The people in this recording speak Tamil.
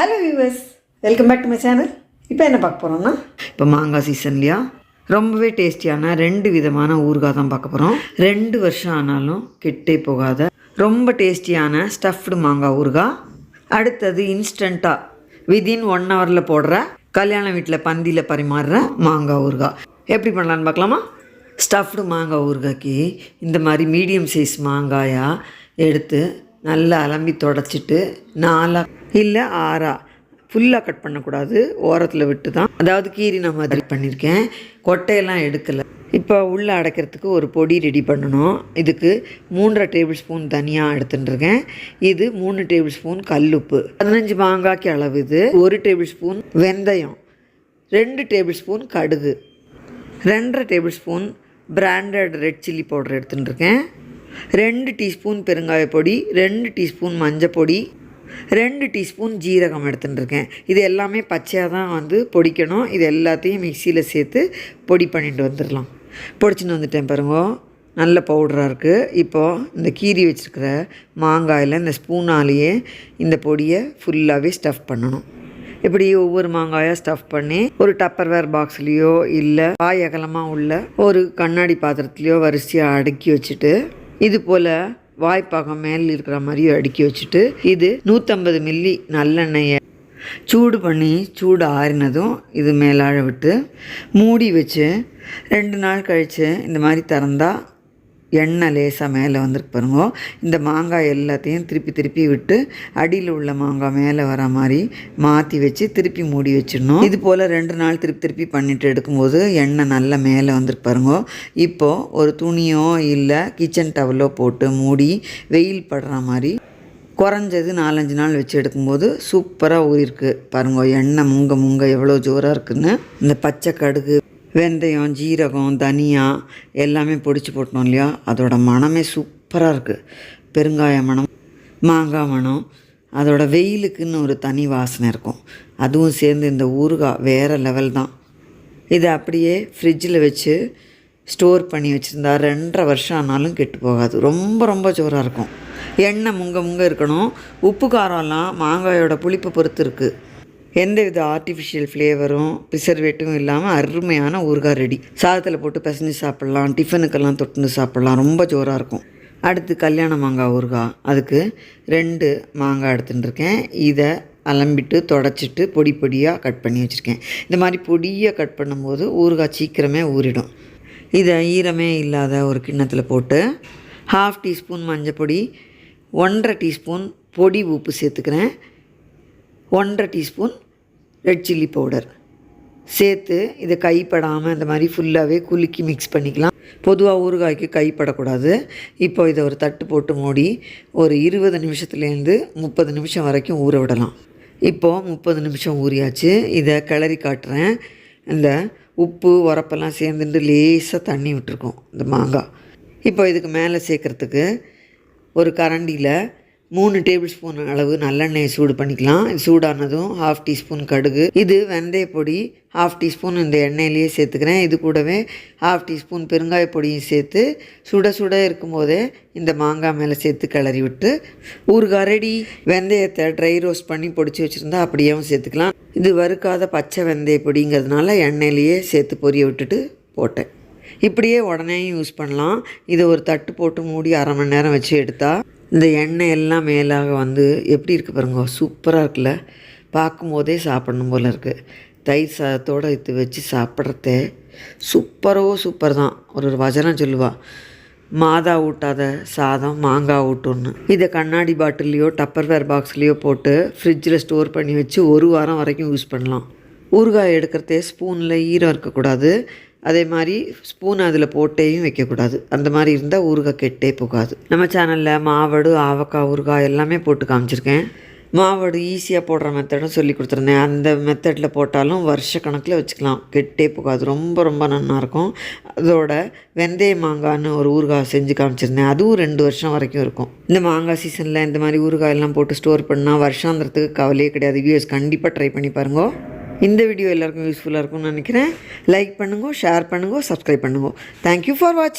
Hello viewers welcome back to my channel இப்போ என்ன பார்க்க போகிறோம்னா இப்போ மாங்காய் சீசன்லையா ரொம்பவே டேஸ்டியான ரெண்டு விதமான ஊறுகாய் தான் பார்க்க போகிறோம் ரெண்டு வருஷம் ஆனாலும் கெட்டே போகாத ரொம்ப டேஸ்டியான ஸ்டஃப்டு மாங்காய் ஊறுகாய். அடுத்தது இன்ஸ்டண்ட்டாக விதின் ஒன் ஹவரில் போடுற கல்யாண வீட்டில் பந்தியில் பரிமாறுற மாங்காய் ஊறுகாய். எப்படி பண்ணலான்னு பார்க்கலாமா? ஸ்டஃப்டு மாங்காய் ஊறுகாய்க்கு இந்த மாதிரி மீடியம் சைஸ் மாங்காயாக எடுத்து நல்லா அலம்பி தொடச்சிட்டு நாலாக இல்லை ஆறா. ஃபுல்லாக கட் பண்ணக்கூடாது. ஓரத்தில் விட்டு தான் அதாவது கீரி நான் மாதிரி பண்ணியிருக்கேன் கொட்டையெல்லாம் எடுக்கலை. இப்போ உள்ளே அடைக்கிறதுக்கு ஒரு பொடி ரெடி பண்ணணும். இதுக்கு மூன்றரை டேபிள் ஸ்பூன் தனியாக எடுத்துட்டுருக்கேன். இது மூணு டேபிள் ஸ்பூன் கல்லுப்பு பதினஞ்சு மாங்காய்க்கு அளவு இது. ஒரு டேபிள் ஸ்பூன் வெந்தயம். ரெண்டு டேபிள் ஸ்பூன் கடுகு. ரெண்டரை tablespoon branded red chilli powder எடுத்துட்டுருக்கேன். ரெண்டு டீஸ்பூன் பெருங்காய பொடி ரெண்டு டீஸ்பூன் மஞ்சள் பொடி ரெண்டு டீஸ்பூன் ஜீரகம் எடுத்துட்டுருக்கேன். இது எல்லாமே பச்சையாக தான் வந்து பொடிக்கணும். இது எல்லாத்தையும் மிக்சியில் சேர்த்து பொடி பண்ணிட்டு வந்துடலாம். பொடிச்சின்னு வந்துட்டேன் பாருங்க. நல்ல பவுடராக இருக்குது இப்போது இந்த கீரி வச்சுருக்கிற மாங்காயில் இந்த ஸ்பூனாலேயே இந்த பொடியை ஃபுல்லாகவே ஸ்டஃப் பண்ணணும். இப்படி ஒவ்வொரு மாங்காயாக ஸ்டஃப் பண்ணி ஒரு டப்பர்வேர் பாக்ஸ்லேயோ இல்லை வாய் அகலமாக உள்ள ஒரு கண்ணாடி பாத்திரத்துலேயோ வரிசையாக அடுக்கி வச்சுட்டு இது போல் வாய்ப்பாகம் மேல் இருக்கிற மாதிரியும் அடுக்கி வச்சுட்டு இது நூற்றம்பது மில்லி நல்லெண்ணெயை சூடு பண்ணி சூடு ஆறினதும் இது மேலாழ விட்டு மூடி வச்சு ரெண்டு நாள் கழித்து இந்த மாதிரி திறந்தால் எண்ணெய் லேசாக மேலே வந்துருக்கு பாருங்க. இந்த மாங்காய் எல்லாத்தையும் திருப்பி திருப்பி விட்டு அடியில் உள்ள மாங்காய் மேலே வர மாதிரி மாற்றி வச்சு திருப்பி மூடி வச்சிடணும். இது போல் ரெண்டு நாள் திருப்பி திருப்பி பண்ணிட்டு எடுக்கும்போது எண்ணெய் நல்லா மேலே வந்துருக்கு பாருங்க. இப்போது ஒரு துணியோ இல்லை கிச்சன் டவலோ போட்டு மூடி வெயில் படுற மாதிரி குறைஞ்சது நாலஞ்சு நாள் வச்சு எடுக்கும்போது சூப்பராக ஊறிருக்கு பாருங்க. எண்ணெய் முங்க முங்க எவ்வளோ ஜோராக இருக்குன்னு. இந்த பச்சை கடுகு வெந்தயம் ஜீரகம் தனியா எல்லாமே பொடிச்சு போட்டோம் இல்லையா? அதோட மனமே சூப்பராக இருக்குது பெருங்காய மணம் மாங்காய் மணம் அதோட வெயிலுக்குன்னு ஒரு தனி வாசனை இருக்கும். அதுவும் சேர்ந்து இந்த ஊறுகாய் வேறு லெவல் தான். இதை அப்படியே ஃப்ரிட்ஜில் வச்சு ஸ்டோர் பண்ணி வச்சுருந்தா ரெண்டரை வருஷம் ஆனாலும் கெட்டு போகாது. ரொம்ப ரொம்ப ஜோராக இருக்கும். எண்ணெய் முங்க முங்க இருக்கணும். உப்பு காரம்லாம் மாங்காயோட புளிப்பை பொறுத்து இருக்குது எந்த வித ஆர்டிஃபிஷியல் ஃப்ளேவரும் ப்ரிசர்வேட்டும் இல்லாமல் அருமையான ஊறுகாய் ரெடி சாதத்தில் போட்டு பிசைஞ்சு சாப்பிட்லாம் டிஃபனுக்கெல்லாம் தொட்டுன்னு சாப்பிட்லாம். ரொம்ப ஜோராக இருக்கும். அடுத்து கல்யாண மாங்காய் ஊறுகாய். அதுக்கு ரெண்டு மாங்காய் எடுத்துட்டுருக்கேன் இதை அலம்பிட்டு தொடச்சிட்டு பொடி பொடியாக கட் பண்ணி வச்சுருக்கேன். இந்த மாதிரி பொடியாக கட் பண்ணும்போது ஊறுகாய் சீக்கிரமே ஊறிடும். இதை ஈரமே இல்லாத ஒரு கிண்ணத்தில் போட்டு ஹாஃப் டீஸ்பூன் மஞ்சள் பொடி ஒன்றரை டீஸ்பூன் பொடி உப்பு சேர்த்துக்கிறேன். ஒன்றரை டீஸ்பூன் ரெட் சில்லி பவுடர். சேர்த்து இதை கைப்படாமல் இந்த மாதிரி ஃபுல்லாகவே குலுக்கி மிக்ஸ் பண்ணிக்கலாம். பொதுவாக ஊறுகாய்க்கு கைப்படக்கூடாது. இப்போ இதை ஒரு தட்டு போட்டு மூடி ஒரு இருபது நிமிஷத்துலேருந்து முப்பது நிமிஷம் வரைக்கும் ஊற விடலாம். இப்போது முப்பது நிமிஷம் ஊறியாச்சு. இதை கிளறி காட்டுறேன். இந்த உப்பு உரப்பெல்லாம் சேர்ந்துட்டு லேசாக தண்ணி விட்டுருக்கோம் இந்த மாங்காய். இப்போ இதுக்கு மேலே சேர்க்குறதுக்கு ஒரு கரண்டியில் மூணு டேபிள் ஸ்பூன் அளவு நல்லெண்ணெயை சூடு பண்ணிக்கலாம். இது சூடானதும் ஹாஃப் டீஸ்பூன் கடுகு. இது வெந்தய பொடி ஹாஃப் டீஸ்பூன் இந்த எண்ணெயிலேயே சேர்த்துக்கிறேன். இது கூடவே ஹாஃப் டீஸ்பூன் பெருங்காய பொடியும் சேர்த்து சுட சுட இருக்கும்போதே இந்த மாங்காய் மேலே சேர்த்து கிளறி விட்டு ஒரு ரெடி வெந்தயத்தை ட்ரை ரோஸ்ட் பண்ணி பொடிச்சு வச்சுருந்தா அப்படியேவும் சேர்த்துக்கலாம். இது வறுக்காத பச்சை வெந்தய பொடிங்கிறதுனால எண்ணெயிலேயே சேர்த்து பொரிய விட்டுட்டு போட்டேன். இப்படியே உடனே யூஸ் பண்ணலாம். இதை ஒரு தட்டு போட்டு மூடி அரை மணி நேரம் வச்சு எடுத்தால் இந்த எண்ணெய் எல்லாம் மேலாக வந்து எப்படி இருக்குது பாருங்க சூப்பராக இருக்குல்ல? பார்க்கும்போதே சாப்பிடணும் போல் இருக்குது தயிர் சாதத்தோடு இது வச்சு சாப்பிட்றதே சூப்பரோ சூப்பர் தான். ஒரு ஒரு வசனம் சொல்லுவாள் மாதா ஊட்டாத சாதம் மாங்காய் ஊட்டுன்னு இதை கண்ணாடி பாட்டில்லையோ டப்பர்வேர் பாக்ஸ்லேயோ போட்டு ஃப்ரிட்ஜில் ஸ்டோர் பண்ணி வச்சு ஒரு வாரம் வரைக்கும் யூஸ் பண்ணலாம். ஊறுகாய் எடுக்கிறதே ஸ்பூனில் ஈரம் இருக்கக்கூடாது. அதே மாதிரி ஸ்பூன் அதில் போட்டேயும் வைக்கக்கூடாது. அந்த மாதிரி இருந்தால் ஊறுகாய் கெட்டே போகாது. நம்ம சேனலில் மாவடு ஆவக்காய் ஊறுகாய் எல்லாமே போட்டு காமிச்சிருக்கேன். மாவடு ஈஸியாக போடுற மெத்தடும் சொல்லி கொடுத்துருந்தேன். அந்த மெத்தடில் போட்டாலும் வருஷ கணக்கில் வச்சுக்கலாம். கெட்டே போகாது. ரொம்ப ரொம்ப நல்லாயிருக்கும். அதோட வெந்தய மாங்கான்னு ஒரு ஊறுகாய் செஞ்சு காமிச்சிருந்தேன். அதுவும் ரெண்டு வருஷம் வரைக்கும் இருக்கும். இந்த மாங்காய் சீசனில் இந்த மாதிரி ஊறுகாயெல்லாம் போட்டு ஸ்டோர் பண்ணால் வருஷாந்திரத்துக்கு கவலையே கிடையாது. வியூஸ் கண்டிப்பாக ட்ரை பண்ணி பாருங்க. இந்த வீடியோ எல்லாருக்கும் யூஸ்ஃபுல்லாக இருக்கும்னு நினைக்கிறேன். லைக் பண்ணுங்க ஷேர் பண்ணுங்க சப்ஸ்கிரைப் பண்ணுங்க. தேங்க்யூ ஃபார் வாட்சிங்